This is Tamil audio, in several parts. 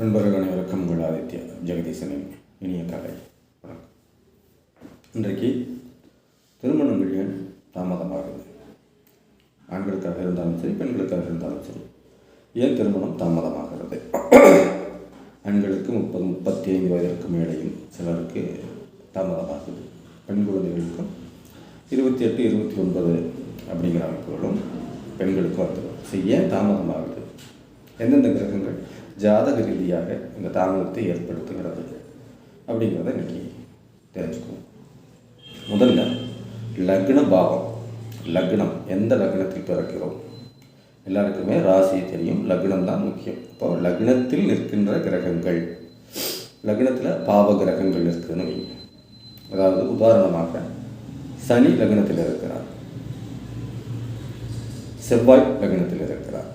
நண்பர்கள் அனைவருக்கும் உங்கள் ஆதித்யா ஜெகதீசனின் இனிய காலை வணக்கம். இன்றைக்கு திருமணங்கள் ஏன் தாமதமாகுது ஆண்களுக்காக இருந்தாலும் சரி பெண்களுக்காக இருந்தாலும் சரி ஏன் திருமணம் தாமதமாகிறது? ஆண்களுக்கு முப்பது முப்பத்தி ஐந்து வயதிற்கு மேலேயும் சிலருக்கு தாமதமாகுது. பெண் குழந்தைகளுக்கும் இருபத்தி எட்டு இருபத்தி ஒன்பது அப்படிங்கிற அமைப்புகளும் பெண்களுக்கும் வந்து சரி ஏன் தாமதமாகுது? எந்தெந்த கிரகங்கள்? ஜாதக ரீதியாக இந்த தாமதத்தை ஏற்படுத்துகிறது. அப்படிங்கிறத இன்னைக்கு தெரிஞ்சுக்குவோம் முதல்ல லக்ன பாவம். லக்னம் எந்த லக்னத்தில் பிறக்கிறோம்? எல்லாருக்குமே ராசி தெரியும். லக்னம் தான் முக்கியம். இப்போ லக்னத்தில் நிற்கின்ற கிரகங்கள். லக்னத்தில் பாவ கிரகங்கள் இருக்குதுன்னு வைங்க. அதாவது உதாரணமாக சனி லக்னத்தில் இருக்கிறார். செவ்வாய் லக்னத்தில் இருக்கிறார்.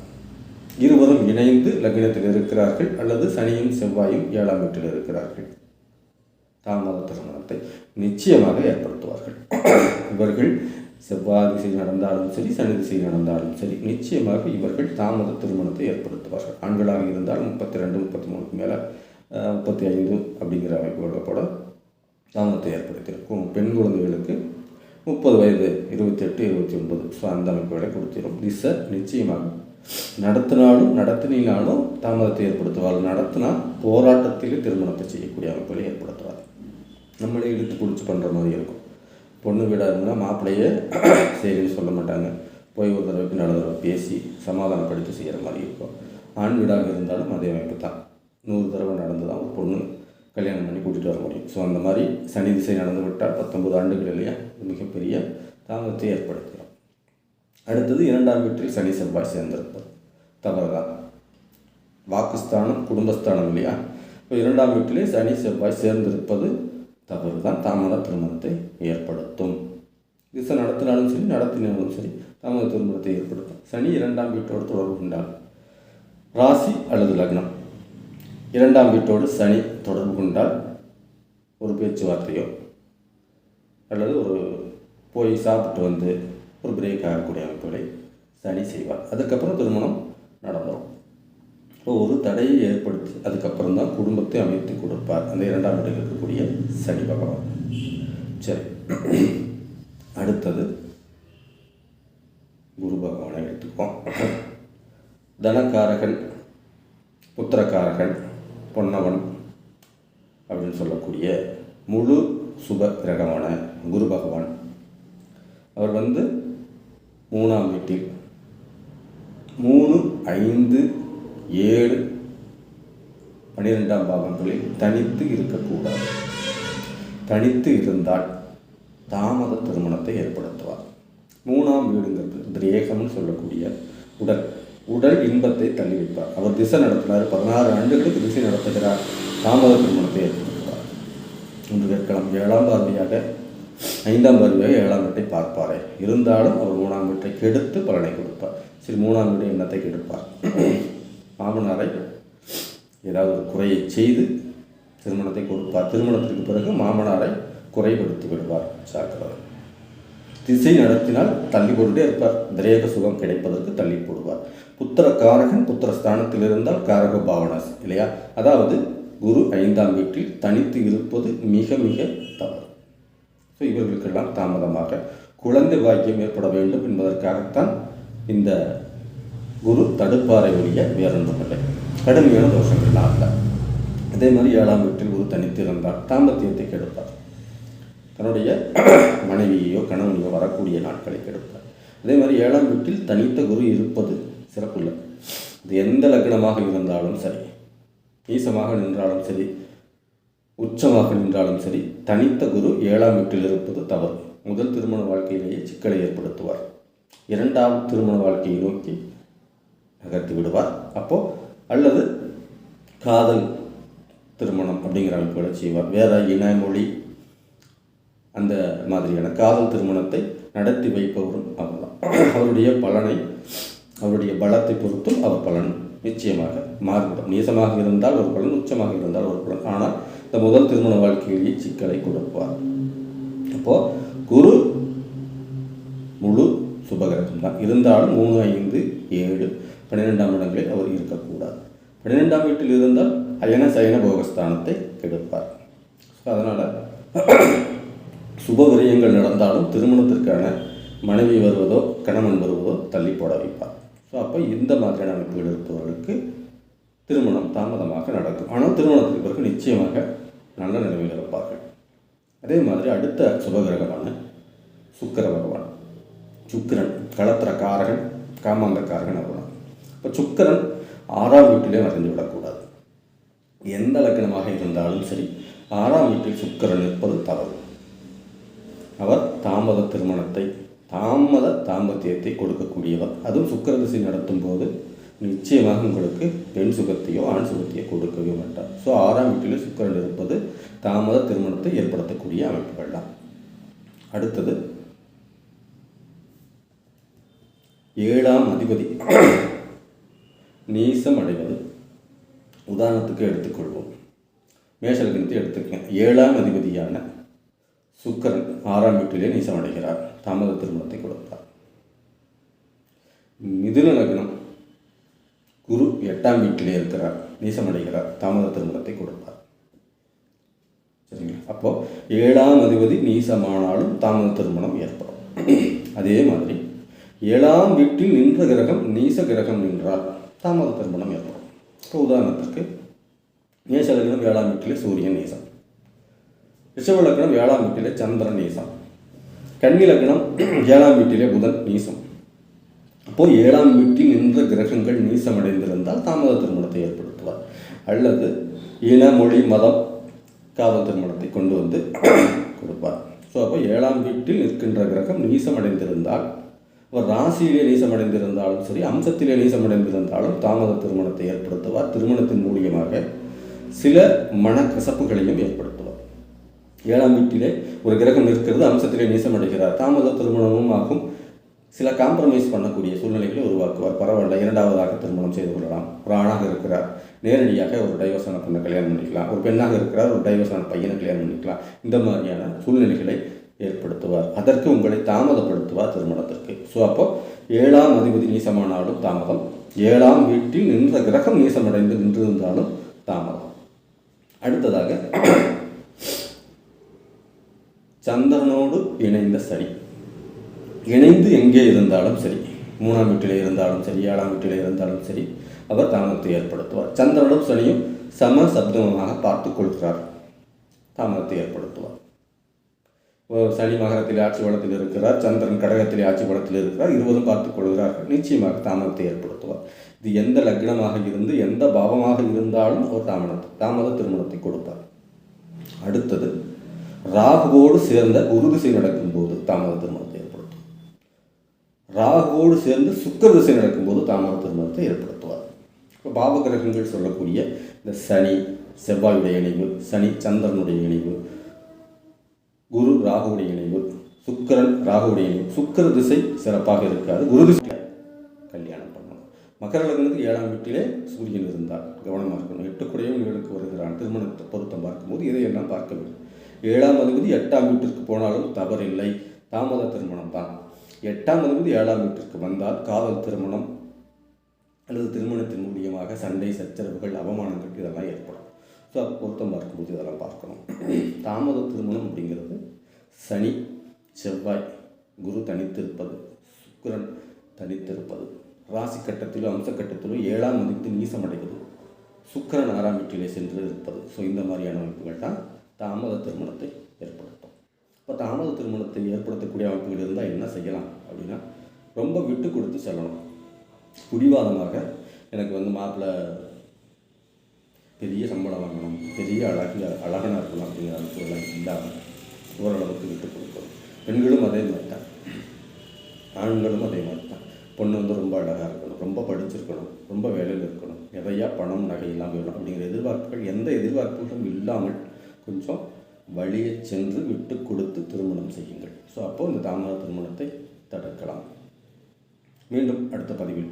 இருவரும் இணைந்து லக்னத்தில் இருக்கிறார்கள் அல்லது சனியும் செவ்வாயும் ஏழாம் வீட்டில் இருக்கிறார்கள். தாமத திருமணத்தை நிச்சயமாக ஏற்படுத்துவார்கள். இவர்கள் செவ்வாய் திசை நடந்தாலும் சரி சனி திசை நடந்தாலும் சரி நிச்சயமாக இவர்கள் தாமத திருமணத்தை ஏற்படுத்துவார்கள். ஆண்களாக இருந்தால் முப்பத்தி ரெண்டு முப்பத்தி மூணுக்கு மேலே முப்பத்தி ஐந்து அப்படிங்கிற அமைப்புகளோட கூட தாமதத்தை ஏற்படுத்தியிருக்கும். பெண் குழந்தைகளுக்கு முப்பது வயது இருபத்தெட்டு இருபத்தி ஒன்பது ஸோ அந்த அமைப்புகளை கொடுத்திடும் திசை நிச்சயமாக நடத்தினாலும் நடத்தினாலும் தாமதத்தை ஏற்படுத்துவார் நடத்தினா போராட்டத்திலே திருமணத்தை செய்யக்கூடிய அமைப்புகளை ஏற்படுத்துவார் நம்மளே இழுத்து பிடிச்சி பண்ணுற மாதிரி இருக்கும். பொண்ணு வீடாக இருந்தால் மாப்பிள்ளையே சரின்னு சொல்ல மாட்டாங்க. போய் ஒரு தடவைக்கு நல்ல தடவை பேசி சமாதானப்படுத்தி செய்கிற மாதிரி இருக்கும். ஆண் வீடாக இருந்தாலும் அதே அமைப்பு தான். நூறு தடவை நடந்து தான் ஒரு பொண்ணு கல்யாணம் பண்ணி கூட்டிகிட்டு வர முடியும். ஸோ அந்த மாதிரி சனி திசை நடந்து விட்டால் பத்தொம்பது ஆண்டுகள் இல்லையா? மிகப்பெரிய தாமதத்தை ஏற்படுத்துகிறோம் அடுத்தது இரண்டாம் வீட்டில் சனி செவ்வாய் சேர்ந்திருப்பது. தவறு தான் வாக்குஸ்தானம் குடும்பஸ்தானம் இல்லையா? இப்போ இரண்டாம் வீட்டிலே சனி செவ்வாய் சேர்ந்திருப்பது தவறு தான் தாமத திருமணத்தை ஏற்படுத்தும். திசை நடத்தினாலும் சரி நடத்தினாலும் சரி தாமத திருமணத்தை ஏற்படுத்தும். சனி இரண்டாம் வீட்டோடு தொடர்பு கொண்டால் ராசி அல்லது லக்னம்? இரண்டாம் வீட்டோடு சனி தொடர்பு கொண்டால் ஒரு பேச்சுவார்த்தையோ அல்லது ஒரு போய் சாப்பிட்டு வந்து ஒரு பிரேக் ஆகக்கூடிய அமைப்புகளை சனி செய்வார். அதுக்கப்புறம் திருமணம் நடந்துடும் இப்போ ஒரு தடையை ஏற்படுத்தி அதுக்கப்புறம் தான் குடும்பத்தை அமைத்து கொடுப்பார். அந்த இரண்டாம் இடத்தில் இருக்கக்கூடிய சனி பகவான். சரி. அடுத்தது குரு பகவானை எடுத்துக்குவோம். தனக்காரகன் புத்திரக்காரகன் பொன்னவன் அப்படின்னு சொல்லக்கூடிய முழு சுப கிரகமான குரு பகவான். அவர் வந்து மூணாம் வீட்டில். மூணு ஐந்து ஏழு பன்னிரெண்டாம் பாகங்களில் தனித்து இருக்கக்கூடாது. தனித்து இருந்தால் தாமத திருமணத்தை ஏற்படுத்துவார். மூணாம் வீடுங்கிறது திரேகம்னு சொல்லக்கூடிய உடல். உடல் இன்பத்தை தள்ளி வைப்பார் அவர் திசை நடத்தினார். பதினாறு ஆண்டுகளுக்கு திசை நடத்துகிறார். தாமத திருமணத்தை ஏற்படுத்துவார். இன்று கேட்கலாம் ஏழாம் பார்வையாக ஐந்தாம் பார்வையாக ஏழாம் வீட்டை பார்ப்பாரே. இருந்தாலும் அவர் மூணாம் வீட்டை கெடுத்து பலனை கொடுப்பார். சரி மூணாம் வீடு எண்ணத்தை கெடுப்பார்? மாமனாரை ஏதாவது ஒரு குறையை செய்து திருமணத்தை கொடுப்பார். திருமணத்திற்கு பிறகு மாமனாரை குறைபடுத்தி விடுவார். சாக்கிரதை திசை நடத்தினால் தள்ளி போட்டுட்டே இருப்பார். திரேக சுகம் கிடைப்பதற்கு தள்ளி போடுவார். புத்திர காரகன் புத்திர ஸ்தானத்தில் இருந்தால் காரக பாவனாஸ் இல்லையா? அதாவது குரு ஐந்தாம் வீட்டில் தனித்து இருப்பது மிக மிக தவறு. ஸோ இவர்களுக்கெல்லாம் தாமதமாக குழந்தை பாக்கியம் ஏற்பட வேண்டும் என்பதற்காகத்தான் இந்த குரு தடுப்பாறை ஒழிய வேறொன்றுமில்லை. கடுமையான தோஷங்கள்லாம் அல்ல அதே மாதிரி ஏழாம் வீட்டில் குரு தனித்து இருந்தார் தாம்பத்தியத்தை கெடுப்பார். தன்னுடைய மனைவியையோ கணவனையோ வரக்கூடிய நாட்களை கெடுப்பார். அதே மாதிரி ஏழாம் வீட்டில் தனித்த குரு இருப்பது சிறப்பில்லை இது எந்த லக்னமாக இருந்தாலும் சரி ஈசமாக நின்றாலும் சரி உச்சமாக நின்றாலும் சரி தனித்த குரு ஏழாம் வீட்டில் இருப்பது தவறு. முதல் திருமண வாழ்க்கையிலேயே சிக்கலை ஏற்படுத்துவார். இரண்டாம் திருமண வாழ்க்கையை நோக்கி நகர்த்தி விடுவார். அப்போ அல்லது காதல் திருமணம் அப்படிங்கிற அமைப்புகளை செய்வார். வேற இன மொழி அந்த மாதிரியான காதல் திருமணத்தை நடத்தி வைப்பவரும் அவர்தான். அவருடைய பலனை அவருடைய பலத்தை பொறுத்தும் அவர் பலன் நிச்சயமாக மாறுபடும். நீசமாக இருந்தால் ஒரு பலன் உச்சமாக இருந்தால் ஒரு பலன். ஆனால் இந்த முதல் திருமண வாழ்க்கையிலேயே சிக்கலை கொடுப்பார். அப்போது குரு முழு சுபகிரகம் தான். இருந்தாலும் மூணு ஐந்து ஏழு பன்னிரெண்டாம் இடங்களில் அவர் இருக்கக்கூடாது. பன்னிரெண்டாம் வீட்டில் இருந்தால் அயன சயன போகஸ்தானத்தை கெடுப்பார். ஸோ அதனால் சுபவிரயங்கள் நடந்தாலும் திருமணத்திற்கான மனைவி வருவதோ கணவன் வருவதோ தள்ளி போட வைப்பார். ஸோ அப்போ இந்த மாதிரியான அமைப்புகள் இருப்பவர்களுக்கு திருமணம் தாமதமாக நடக்கும். ஆனால் திருமணத்திற்கு பிறகு நிச்சயமாக நல்ல நிலைமையில் இருப்பார்கள். அதே மாதிரி அடுத்த சுபகிரகமான சுக்கிர பகவான். சுக்கிரன் களத்திர காரகன் காமாந்த காரகன் அவர்தான் இப்போ சுக்கிரன் ஆறாம் வீட்டிலே மறைந்து விடக்கூடாது. எந்த லக்கணமாக இருந்தாலும் சரி ஆறாம் வீட்டில் சுக்கிரன் இருப்பது தவறு. அவர் தாமத திருமணத்தை தாமத தாம்பத்தியத்தை கொடுக்கக்கூடியவர். அதுவும் சுக்கிர திசை நடத்தும் போது நிச்சயமாக உங்களுக்கு பெண் சுகத்தையோ ஆண் சுகத்தையோ கொடுக்கவே மாட்டார். ஸோ ஆறாம் வீட்டில் சுக்கரன் இருப்பது தாமத திருமணத்தை ஏற்படுத்தக்கூடிய அமைப்புகள் தான். அடுத்தது ஏழாம் அதிபதி. நீசம் அடைவது. உதாரணத்துக்கு எடுத்துக்கொள்வோம். மேஷலக்கணத்தை எடுத்துக்கேன் ஏழாம் அதிபதியான சுக்கரன் ஆறாம் வீட்டிலே நீசம் அடைகிறார். தாமத திருமணத்தை கொடுப்பார். மிதுன லக்னம். குரு எட்டாம் வீட்டிலே இருக்கிறார். நீசமடைகிறார். தாமத திருமணத்தை கொடுப்பார். சரிங்களா? அப்போ ஏழாம் அதிபதி நீசமானாலும் தாமத திருமணம் ஏற்படும். அதே மாதிரி ஏழாம் வீட்டில் நின்ற கிரகம் நீச கிரகம் நின்றால் தாமத திருமணம் ஏற்படும். இப்போ உதாரணத்துக்கு மேஷ லக்னம் ஏழாம் வீட்டிலே சூரியன் நீசம். ரிஷப லக்னம் ஏழாம் வீட்டிலே சந்திரன் நீசம். கன்னி லக்னம் ஏழாம் வீட்டிலே புதன் நீசம். அப்போது ஏழாம் வீட்டில் நின்ற கிரகங்கள் நீசமடைந்திருந்தால் தாமத திருமணத்தை ஏற்படுத்துவார். அல்லது இன மொழி மதம் காதல் திருமணத்தை கொண்டு வந்து கொடுப்பார். ஸோ அப்போ ஏழாம் வீட்டில் நிற்கின்ற கிரகம் நீசமடைந்திருந்தால் அவர் ராசியிலே நீசமடைந்திருந்தாலும் சரி அம்சத்திலே நீசமடைந்திருந்தாலும் தாமத திருமணத்தை ஏற்படுத்துவார். திருமணத்தின் மூலியமாக சில மனக்கசப்புகளையும் ஏற்படுத்துவார். ஏழாம் வீட்டிலே ஒரு கிரகம் நிற்கிறது அம்சத்திலே நீசமடைகிறார். தாமத திருமணமும் ஆகும். சில காம்ப்ரமைஸ் பண்ணக்கூடிய சூழ்நிலைகளை உருவாக்குவார். பரவாயில்ல இரண்டாவதாக திருமணம் செய்து கொள்ளலாம். ஒரு ஆணாக இருக்கிறார். நேரடியாக ஒரு டைவர்ஸான பெண்ணை கல்யாணம் பண்ணிக்கலாம். ஒரு பெண்ணாக இருக்கிறார் ஒரு டைவர்ஸான பையனை கல்யாணம் பண்ணிக்கலாம். இந்த மாதிரியான சூழ்நிலைகளை ஏற்படுத்துவார். அதற்கு உங்களை தாமதப்படுத்துவார் திருமணத்திற்கு. ஸோ அப்போ ஏழாம் அதிபதி நீசமானாலும் தாமதம். ஏழாம் வீட்டில் நின்ற கிரகம் நீசமடைந்து நின்றிருந்தாலும் தாமதம். அடுத்ததாக சந்திரனோடு இணைந்த சனி. இணைந்து எங்கே இருந்தாலும் சரி மூணாம் வீட்டிலே இருந்தாலும் சரி ஏழாம் வீட்டிலே இருந்தாலும் சரி அவர் தாமதத்தை ஏற்படுத்துவார். சந்திரனும் சனியும் சம சப்தமமாக பார்த்து கொள்கிறார். தாமதத்தை ஏற்படுத்துவார். சனி மகரத்தில் ஆட்சி வளத்தில் இருக்கிறார் சந்திரன் கடகத்தில் ஆட்சி வளத்தில் இருக்கிறார் இருவரும் பார்த்துக் கொள்கிறார்கள். நிச்சயமாக தாமதத்தை ஏற்படுத்துவார். இது எந்த லக்னமாக இருந்து எந்த பாவமாக இருந்தாலும் ஒரு தாமதத்தை தாமத திருமணத்தை கொடுப்பார். அடுத்தது ராகுவோடு சேர்ந்த உறுதிசை திசை நடக்கும்போது தாமத திருமணம். ராகுவோடு சேர்ந்து சுக்கர திசை நடக்கும்போது தாமத திருமணத்தை ஏற்படுத்துவார். இப்போ பாவகிரகங்கள் சொல்லக்கூடிய இந்த சனி செவ்வாயுடைய இணைவு சனி சந்திரனுடைய இணைவு குரு ராகுவுடைய இணைவு சுக்கரன் ராகுவுடைய இணைவு சுக்கர திசை சிறப்பாக இருக்காது. குரு திசை கல்யாணம் பண்ணணும் மகர லக்னத்துக்கு ஏழாம் வீட்டிலே சூரியன் இருந்தார். கவனமாக இருக்கணும். எட்டு குடையவர்களுக்கு வருகிறான். திருமணத்தை பொருத்தம் பார்க்கும்போது இதையெல்லாம் பார்க்க வேண்டும். ஏழாம் அதிபதி எட்டாம் வீட்டிற்கு போனாலும் தவறில்லை. தாமத திருமணம் தான் எட்டாம் அதிபதி ஏழாம் வீட்டிற்கு வந்தால் காதல் திருமணம் அல்லது திருமணத்தின் மூலியமாக சண்டை சச்சரவுகள் அவமானங்கள் இதெல்லாம் ஏற்படும். ஸோ அது பொருத்தம் பார்க்கும்போது இதெல்லாம் பார்க்கணும். தாமத திருமணம் அப்படிங்கிறது சனி செவ்வாய் குரு தனித்திருப்பது சுக்கிரன் தனித்திருப்பது. ராசி கட்டத்திலோ அம்ச கட்டத்திலோ ஏழாம் மதிப்பு நீசமடைவது சுக்கரன் ஆறாம் வீட்டிலே சென்று இருப்பது. ஸோ இந்த மாதிரியான அமைப்புகள் தான் தாமத திருமணத்தை ஏற்படும் இப்போ தாமத திருமணத்தை ஏற்படுத்தக்கூடிய அமைப்புகள் இருந்தால் என்ன செய்யலாம் அப்படின்னா ரொம்ப விட்டு கொடுத்து செல்லணும். பிடிவாதமாக எனக்கு வந்து மாப்பிள்ளை பெரிய சம்பளம் வாங்கணும் பெரிய அழகு அழகனாக இருக்கணும் அப்படிங்கிற அமைப்புகள்லாம் இல்லாமல் ஓரளவுக்கு விட்டு கொடுக்கணும். பெண்களும் அதே மாதிரி தான் ஆண்களும் அதே மாதிரி தான் பொண்ணு வந்து ரொம்ப அழகாக இருக்கணும் ரொம்ப படிச்சிருக்கணும் ரொம்ப வேலையில் இருக்கணும். நிறையா பணம் நகை இல்லாமல் வேணும் அப்படிங்கிற எதிர்பார்ப்புகள் எந்த எதிர்பார்ப்புகளும் இல்லாமல் கொஞ்சம் வழியை சென்று விட்டு கொடுத்து திருமணம் செய்யுங்கள். ஸோ அப்போது இந்த தாமத திருமணத்தை தடுக்கலாம். மீண்டும் அடுத்த பதிவில்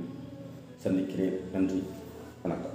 சந்திக்கிறேன். நன்றி. வணக்கம்.